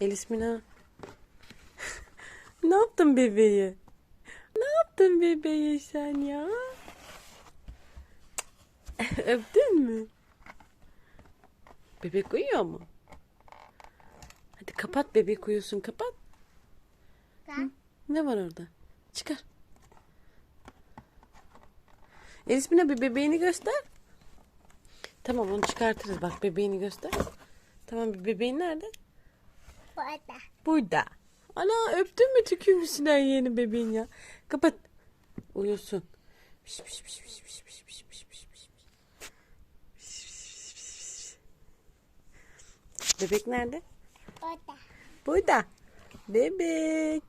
Elis Mina. ne yaptın bebeği? Ne yaptın bebeği sen ya? Öptün mü? Bebek uyuyor mu? Hadi kapat bebek uyusun kapat. Ben Ne var orada? Çıkar. Elis Mina bir bebeğini göster. Tamam onu çıkartırız. Bak bebeğini göster. Tamam bir bebeğin nerede? Burada. Burada. Ana öptün mü tükürmüşsün her yeni bebeğin ya. Kapat. Uyusun. Piş, piş, piş, piş, piş, piş, piş, piş, piş, piş. Bebek nerede? Burada. Burada. Bebek.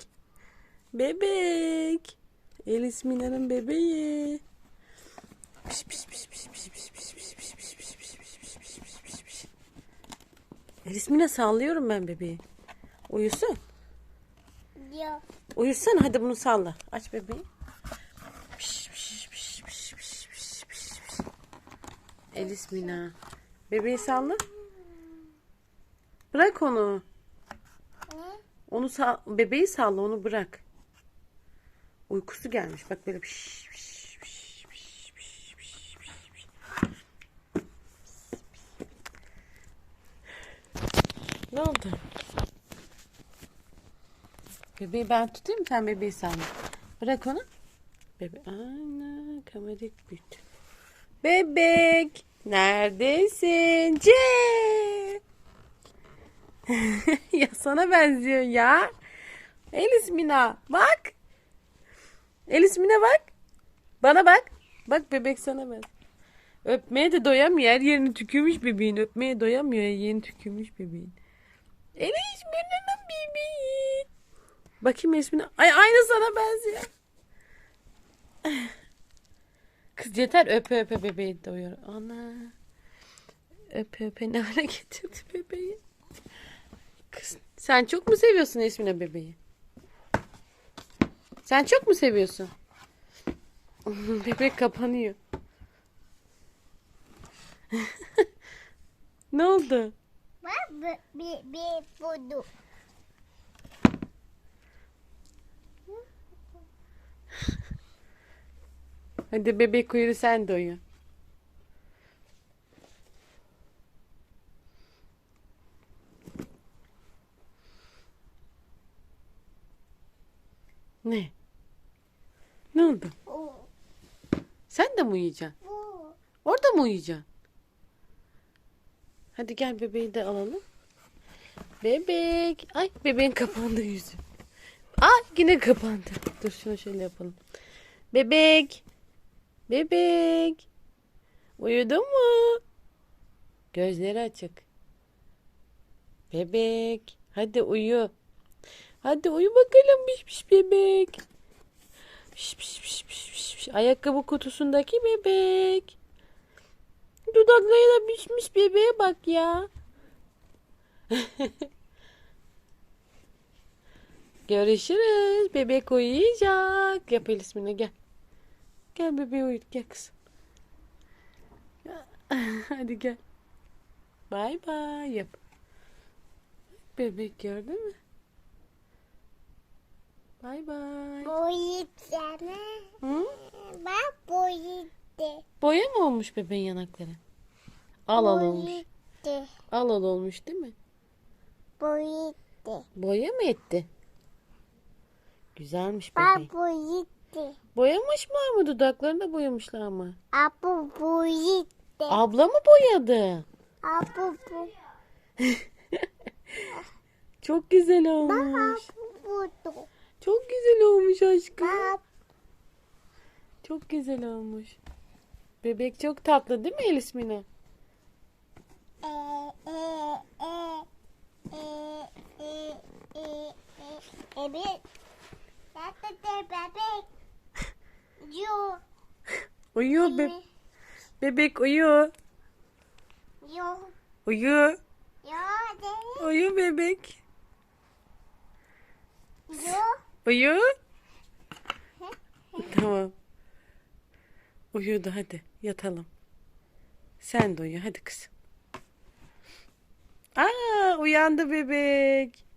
Bebek. Elis Mina'nın bebeği. Piş, piş, piş, piş, piş, piş, piş, piş, piş, piş, piş, piş, piş, piş, piş, piş. Elis Mina sallıyorum ben bebeği. Uyusun. Yok. Uyusun hadi bunu salla. Aç bebeği. Piş, piş, piş, piş, piş, piş, piş, piş. Elis Mina. Bebeği salla. Bırak onu. Onu sal bebeği salla onu bırak. Uykusu gelmiş. Bak böyle piş, piş. Ne oldu? Bebeği ben tutayım sen bebeği salla. Bırak onu. Bebe ana kamerik büyüdü. Bebek neredesin? C. ya sana benziyor ya. Elis Mina bak. Elis Mina bak. Bana bak. Bak bebek sana ben. Öpmeye de doyamıyor. Her yerini tükürmüş bebeğin. Öpmeye doyamıyor. Her yerini tükürmüş bebeğin. Elis Mina'nın bebeği. Bakayım Elis Mina. Ay aynı sana benziyor. Kız yeter öpe öpe bebeği doyuyor. Ana. Öpe öpe ne hale getirdi bebeği. Kız sen çok mu seviyorsun Esmine bebeği? Sen çok mu seviyorsun? Bebek kapanıyor. ne oldu? Bak bir, bir, bir budu. Hadi bebek uyu sen de uyu. Ne? Ne oldu? Sen de mi uyuyacaksın? Orada mı uyuyacaksın? Hadi gel bebeği de alalım. Bebek. Ay bebeğin kapandı yüzü. Ay yine kapandı. Dur şunu şöyle yapalım. Bebek. Bebek. Uyudun mu? Gözleri açık. Bebek. Hadi uyu. Hadi uyu bakalım piş piş bebek. Piş piş piş piş piş piş. Ayakkabı kutusundaki bebek. Dudakları da pişmiş bebeğe bak ya. Görüşürüz. Bebek uyuyacak. Yap el ismini gel. Gel bebeği uyut gel kızım. Hadi gel. Bay bay yap. Bebek gördün mü? Bay bay. Boyayacağım. Hı? Bak boyadı. Boya mı olmuş bebeğin yanakları? Al al olmuş. Al al olmuş değil mi? Boyadı. Boya mı etti? Güzelmiş Bak bebeğin gitti. Boyamışlar mı? Dudaklarını da boyamışlar mı? Abu boyadı. Abla mı boyadı? Abu bu. Çok güzel olmuş. Çok güzel olmuş aşkım. Çok güzel olmuş. Bebek çok tatlı değil mi Elis Mine? Tatlı bebek. Yo. Uyuyor be bebek uyu. Yo. Uyu. Yo de. Uyu bebek. Yo. Uyu. Tamam. Uyudu hadi yatalım. Sen de uyu hadi kızım. Aa uyandı bebek.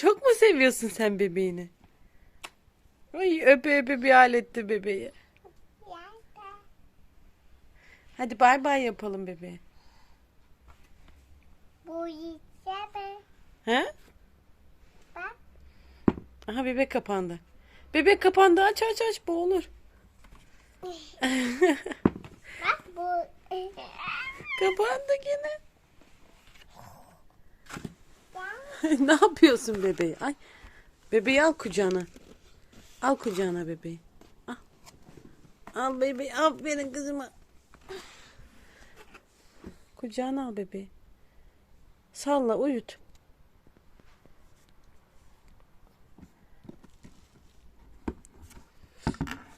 Çok mu seviyorsun sen bebeğini? Ay öpe öpe bir haletti bebeği. Hadi bay bay yapalım bebeğe. Bu yiyeceğim. He? Bak. Aha bebek kapandı. Bebek kapandı aç aç aç boğulur. Bak bu. kapandı yine. Ya. ne yapıyorsun bebeği? Ay. Bebeği al kucağına. Al kucağına bebeği. Al. Al bebeği. Aferin kızıma. Kucağına al bebeği. Salla uyut.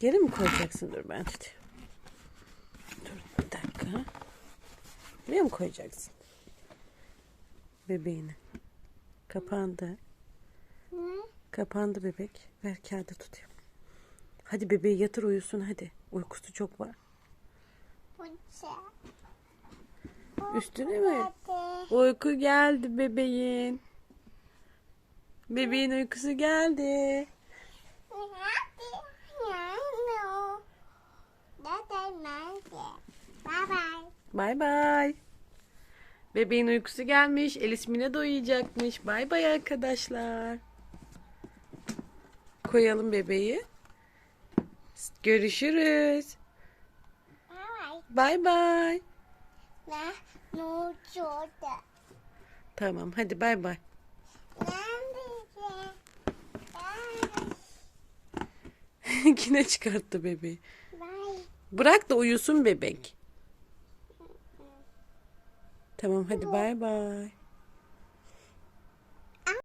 Geri mi koyacaksın? Dur ben tutayım. Dur bir dakika. Buraya mı koyacaksın? Bebeğini. Kapandı. Hı? Kapandı bebek. Ver kağıdı tutayım. Hadi bebeği yatır uyusun hadi. Uykusu çok var. Üstüne mi? Uyku geldi bebeğin. Bebeğin uykusu geldi. Dada nerede? Bye bye. Bebeğin uykusu gelmiş. Elis Mine de uyuyacakmış. Bay bay arkadaşlar. Koyalım bebeği. Görüşürüz. Bay bay. Ne? Ne şurada? Tamam hadi bay bay. Yine çıkarttı bebeği. Bye. Bırak da uyusun bebek. Tamam hadi bay bay.